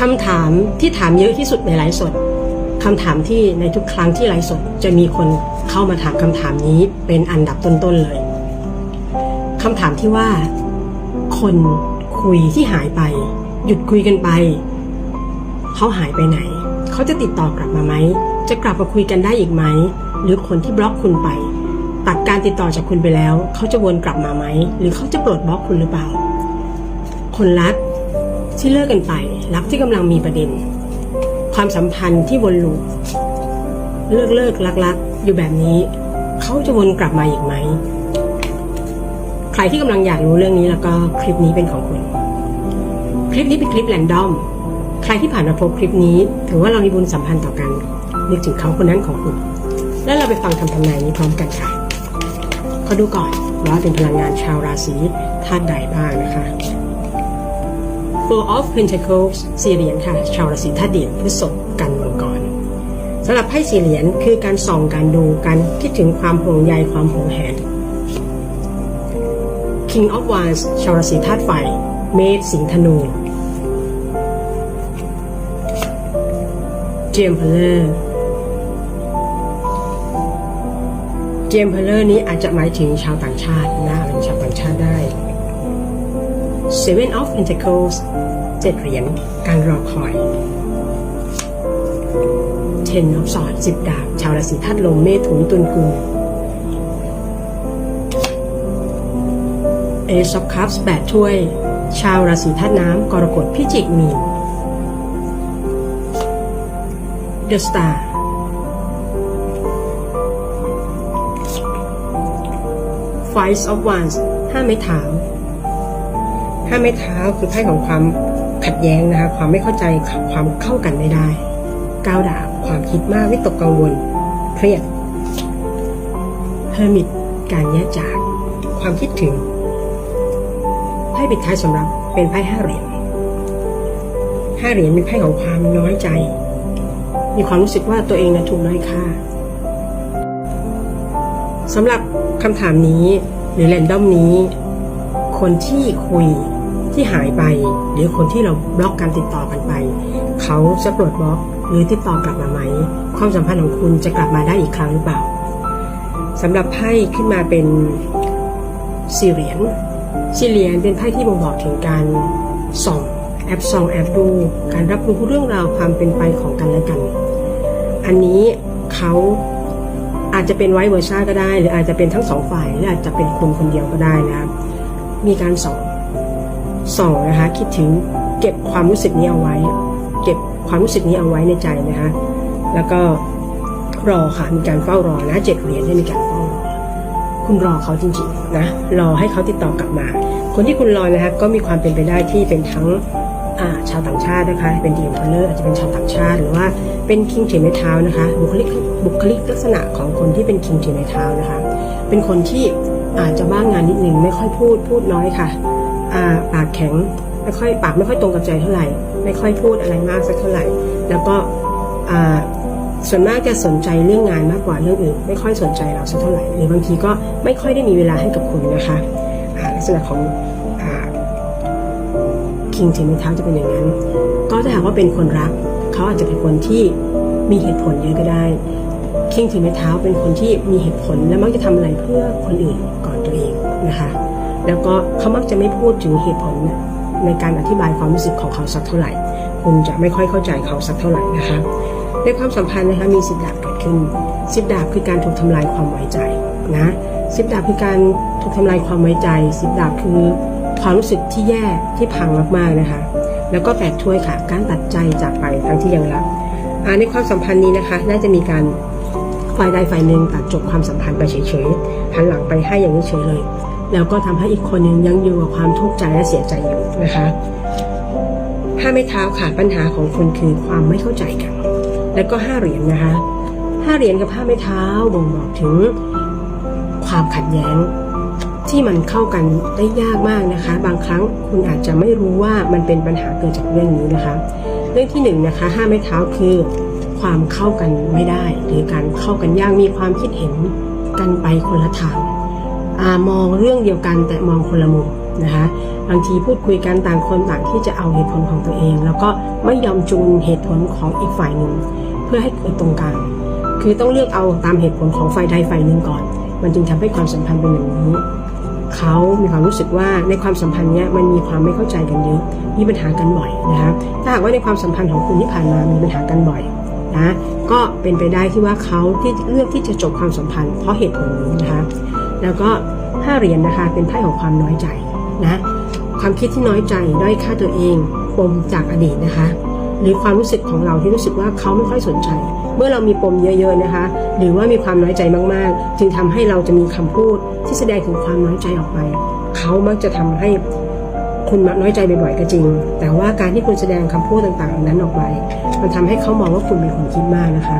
คำถามที่ถามเยอะที่สุดในไลฟ์สดคำถามที่ในทุกครั้งที่ไลฟ์สดจะมีคนเข้ามาถามคำถามนี้เป็นอันดับต้นๆเลยคำถามที่ว่า คนคุยที่หายไป หยุดคุยกันไป เขาหายไปไหน เขาจะติดต่อกลับมาไหม จะกลับมาคุยกันได้อีกไหม หรือคนที่บล็อกคุณไป ตัดการติดต่อจากคุณไปแล้ว เขาจะวนกลับมาไหม หรือเขาจะปลดบล็อกคุณหรือเปล่า คนรัก ที่เลิกกันไป รักที่กำลังมีประเด็น ความสัมพันธ์ที่วนลูปเลิกเลิกลักลักอยู่แบบนี้ เขาจะวนกลับมาอีกไหม ใครที่กำลังอยากรู้เรื่องนี้แล้วก็คลิปนี้เป็นของคุณ คลิปนี้เป็นคลิปแรนดอม ใครที่ผ่านมาพบคลิปนี้ ถือว่าเรามีบุญสัมพันธ์ต่อกันนึกถึงเขาคนนั้นของคุณ แล้วเราไปฟังคำทำนายนี้พร้อมกันค่ะเขาดูก่อนว่าเป็นพลังงานชาวราศีธาตุใดบ้างนะคะ Four of Pentacles สี่เหรียญค่ะ ชาวราศีธาตุดินพฤษภกันมังกรสำหรับไพ่สี่เหรียญคือการส่องการดูการคิดถึงความห่วงใยความหวงแหน King of Wands ชาวราศีธาตุไฟ เมษสิงห์ธนู เจมเพลเลอร์เจมเพลเลอร์นี้อาจจะหมายถึงชาวต่างชาตินะเป็นชาวต่างชาติได้ Seven of Pentacles เจ็ดเหรียญการรอคอย Ten of Swords สิบดาบ ชาวราศีธาตุลมเมถุนตุลกุม Ace of Cups แปดถ้วย ชาวราศีธาตุน้ำกรกฎพิจิกมีน The Star Five of Wands ห้าไม้เท้า ห้าไม้เท้าคือไพ่ของความขัดแย้งนะคะ ความไม่เข้าใจความเข้ากันไม่ได้ก้าวดาบความคิดมากวิตกกังวล เครียด Hermit การแยกจากความคิดถึงไพ่ปิดท้ายสำหรับเป็นไพ่ห้าเหรียญห้าเหรียญเป็นไพ่ของความน้อยใจ มีความรู้สึกว่าตัวเองนั้นถูกด้อยค่าสำหรับคำถามนี้หรือแรนดอมนี้ คนที่คุย ที่หายไป หรือคนที่เราบล็อกการติดต่อกันไป เขาจะปลดบล็อกหรือติดต่อกลับมาไหม ความสัมพันธ์ของคุณจะกลับมาได้อีกครั้งหรือเปล่าสำหรับไพ่ขึ้นมาเป็นสี่เหรียญสี่เหรียญเป็นไพ่ที่บ่งบอกถึงการส่องแอบส่องแอบดู การรับรู้เรื่องราวความเป็นไปของกันและกัน อันนี้เขาอาจจะเป็นไวเวอร์ซ่าก็ได้ หรืออาจจะเป็นทั้งสองฝ่ายหรืออาจจะเป็นคนคนเดียวก็ได้นะครับมีการส่อง สองนะคะคิดถึงเก็บความรู้สึกนี้เอาไว้ เก็บความรู้สึกนี้เอาไว้ในใจนะคะแล้วก็รอค่ะมีการเฝ้ารอนะเจ็ดเหรียญที่มีการเฝ้ารอคุณรอเขาจริงๆนะรอให้เขาติดต่อกลับมา คนที่คุณรอนะคะก็มีความเป็นไปได้ที่เป็นทั้งชาวต่างชาตินะคะ เป็นดีมพลเลอร์อาจจะเป็นชาวต่างชาติ หรือว่าเป็นคิงถือไม้เท้านะคะบุคลิกบุคลิกลักษณะของคนที่เป็นคิงถือไม้เท้านะคะ เป็นคนที่อาจจะบ้างงานนิดนึงไม่ค่อยพูดพูดน้อยค่ะ ปากแข็งไม่ค่อยปากไม่ค่อยตรงกับใจเท่าไหร่ ไม่ค่อยพูดอะไรมากสักเท่าไหร่ แล้วก็ส่วนมากจะสนใจเรื่องงานมากกว่าเรื่องอื่น ไม่ค่อยสนใจเราสักเท่าไหร่หรือบางทีก็ไม่ค่อยได้มีเวลาให้กับคุณนะคะลักษณะของคิงเทมิเท้าจะเป็นอย่างนั้น ก็ถ้าหากว่าเป็นคนรัก เขาอาจจะเป็นคนที่มีเหตุผลเยอะก็ได้คิงถือไม้เท้าเป็นคนที่มีเหตุผลและมักจะทำอะไรเพื่อคนอื่นก่อนตัวเองนะคะ แล้วก็เขามักจะไม่พูดถึงเหตุผลในการอธิบายความรู้สึกของเขาสักเท่าไหร่ คุณจะไม่ค่อยเข้าใจเขาสักเท่าไหร่นะคะ ในความสัมพันธ์นะคะมีสิบดาบเกิดขึ้นสิบดาบคือการถูกทำลายความไว้ใจนะสิบดาบคือการถูกทำลายความไว้ใจสิบดาบคือความรู้สึกที่แย่ที่พังมากๆนะคะ แล้วก็แปดถ้วยค่ะ การตัดใจจากไปทั้งที่ยังรักในความสัมพันธ์นี้นะคะ น่าจะมีการฝ่ายใดฝ่ายหนึ่งตัดจบความสัมพันธ์ไปเฉยๆหันหลังไปให้อย่างนี้เฉยเลย แล้วก็ทำให้อีกคนหนึงยังอยู่กับความทุกข์ใจและเสียใจอยู่นะคะห้าไม้เท้าค่ะปัญหาของคุณคือความไม่เข้าใจกัน แล้วก็ห้าเหรียญนะคะห้าเหรียญกับห้าไม้เท้าบ่งบอกถึงความขัดแย้งที่มันเข้ากันได้ยากมากนะคะ บางครั้งคุณอาจจะไม่รู้ว่ามันเป็นปัญหาเกิดจากเรื่องนี้นะคะ เรื่องที่หนึ่งนะคะห้าไม้เท้าคือความเข้ากันไม่ได้ หรือการเข้ากันยากมีความคิดเห็นกันไปคนละทาง มองเรื่องเดียวกันแต่มองคนละมุมนะคะบางทีพูดคุยกันต่างคนต่างที่จะเอาเหตุผลของตัวเอง แล้วก็ไม่ยอมจูนเหตุผลของอีกฝ่ายหนึ่งเพื่อให้เกิดตรงกลางคือต้องเลือกเอาตามเหตุผลของฝ่ายใดฝ่ายหนึ่งก่อน มันจึงทำให้ความสัมพันธ์เป็นอย่างนี้เขามีความรู้สึกว่าในความสัมพันธ์เนี้ยมันมีความไม่เข้าใจกันเยอะมีปัญหากันบ่อยนะคะถ้าหากว่าในความสัมพันธ์ของคุณที่ผ่านมามีปัญหากันบ่อยนะก็เป็นไปได้ที่ว่าเขาที่เลือกที่จะจบความสัมพันธ์เพราะเหตุผลนี้นะคะ แล้วก็ห้าเหรียญนนะคะเป็นไพ่ของความน้อยใจนะความคิดที่น้อยใจด้อยค่าตัวเองปมจากอดีตนะคะ หรือความรู้สึกของเราที่รู้สึกว่าเขาไม่ค่อยสนใจ เมื่อเรามีปมเยอะๆนะคะ หรือว่ามีความน้อยใจมากๆ จึงทำให้เราจะมีคำพูดที่แสดงถึงความน้อยใจออกไป เขามักจะทำให้ คุณน้อยใจบ่อยๆก็จริง แต่ว่าการที่คุณแสดงคำพูดต่างๆ นั้นออกไป มันทำให้เขามองว่าคุณเป็นคนคิดมากนะคะ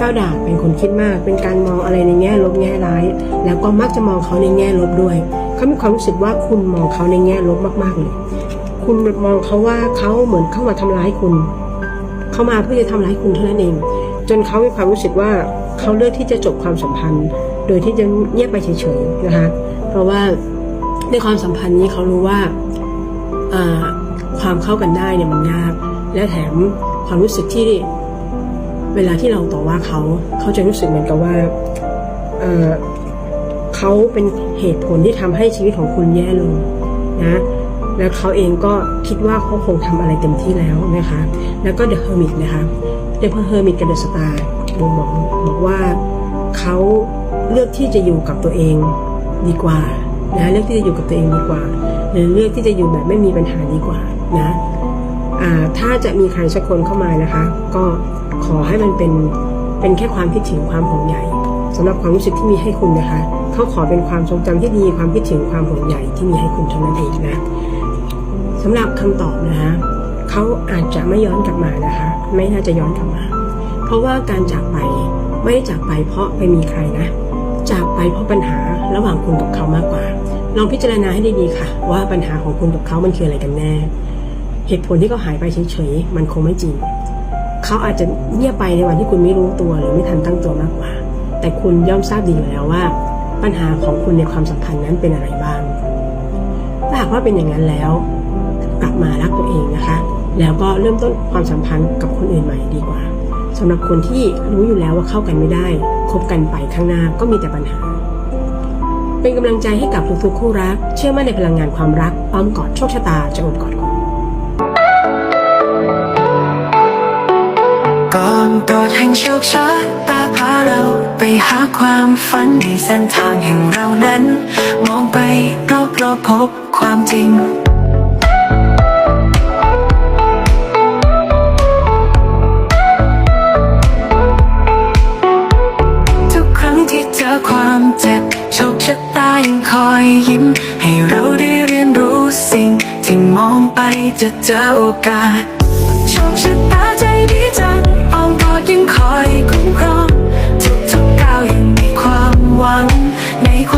ก้าวดาบเป็นคนคิดมาก เป็นการมองอะไรในแง่ลบแง่ร้าย แล้วก็มักจะมองเขาในแง่ลบด้วย เขามีความรู้สึกว่าคุณมองเขาในแง่ลบมากๆเลย คุณมองเขาว่าเขาเหมือนเข้ามาทำร้ายคุณ เขามาเพื่อจะทำร้ายคุณเท่านั้นเอง จนเขามีความรู้สึกว่าเขาเลือกที่จะจบความสัมพันธ์ โดยที่จะเงียบไปเฉยๆนะคะ เพราะว่าในความสัมพันธ์นี้เขารู้ว่า ความเข้ากันได้เนี่ยมันยาก และแถมความรู้สึกที่เวลาที่เราต่อว่าเขา เขาจะรู้สึกเหมือนกับว่าเขาเป็นเหตุผลที่ทำให้ชีวิตของคุณแย่ลงนะแล้วเขาเองก็คิดว่าเขาคงทำอะไรเต็มที่แล้วนะคะ แล้วก็เดอะเฮอร์มิตนะคะเดอะเฮอร์มิตกับเดอะสตาร์บอกบอกบอกว่าเขาเลือกที่จะอยู่กับตัวเองดีกว่านะเลือกที่จะอยู่กับตัวเองดีกว่า หรือเลือกที่จะอยู่แบบไม่มีปัญหาดีกว่านะถ้าจะมีใครสักคนเข้ามานะคะ ก็ขอให้มันเป็นเป็นแค่ความคิดถึงความห่วงใยสำหรับความรู้สึกที่มีให้คุณนะคะ เขาขอเป็นความทรงจำที่ดีความคิดถึงความห่วงใยที่มีให้คุณเท่านั้นเองนะสำหรับคำตอบนะคะเขาอาจจะไม่ย้อนกลับมานะคะ ไม่น่าจะย้อนกลับมา เพราะว่าการจากไปไม่ได้จากไปเพราะไปมีใครนะ จากไปเพราะปัญหาระหว่างคุณกับเขามากกว่า ลองพิจารณาให้ดีๆค่ะ ว่าปัญหาของคุณกับเขามันคืออะไรกันแน่ เหตุผลที่เขาหายไปเฉยๆมันคงไม่จริง เขาอาจจะเงียบไปในวันที่คุณไม่รู้ตัวหรือไม่ทันตั้งตัวมากกว่า แต่คุณย่อมทราบดีอยู่แล้วว่า ปัญหาของคุณในความสัมพันธ์นั้นเป็นอะไรบ้าง ถ้าหากว่าเป็นอย่างนั้นแล้ว กลับมารักตัวเองนะคะ แล้วก็เริ่มต้นความสัมพันธ์กับคนอื่นใหม่ดีกว่าสำหรับคนที่รู้อยู่แล้วว่าเข้ากันไม่ได้ คบกันไปข้างหน้าก็มีแต่ปัญหา เป็นกำลังใจให้กับทุกๆคู่รัก เชื่อมั่นในพลังงานความรักอ้อมกอดโชคชะตาจะอบกอดคุณก่อนกอดแห่งโชคชะตาพาเราไปหาความฝันในเส้นทางแห่งเรานั้น มองไปรอบๆพบความจริง ชคชะตายังคอยยิ้ม ให้เราได้เรียนรู้สิ่ง ที่มองไปจะเจอโอกาสโชคชะตาใจดีจังอ้อมกอดยังคอยคุ้มครองทุกๆก้าวยังมีความหวังในความ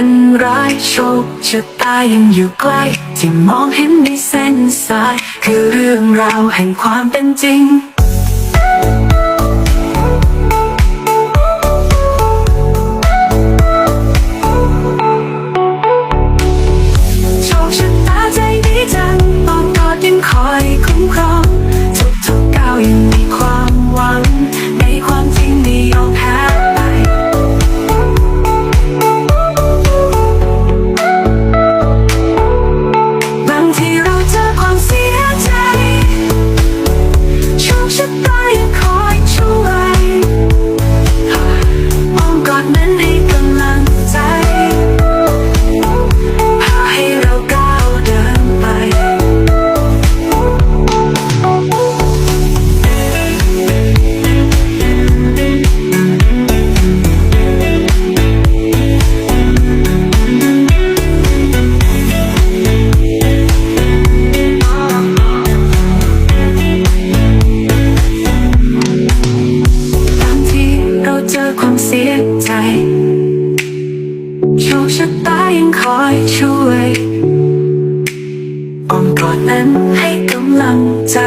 ันร้ายโชคชะตายังอยู่ใกล้ที่มองเห็นในเส้นสาย คือเรื่องราวแห่งความเป็นจริงันให้กำลังใจ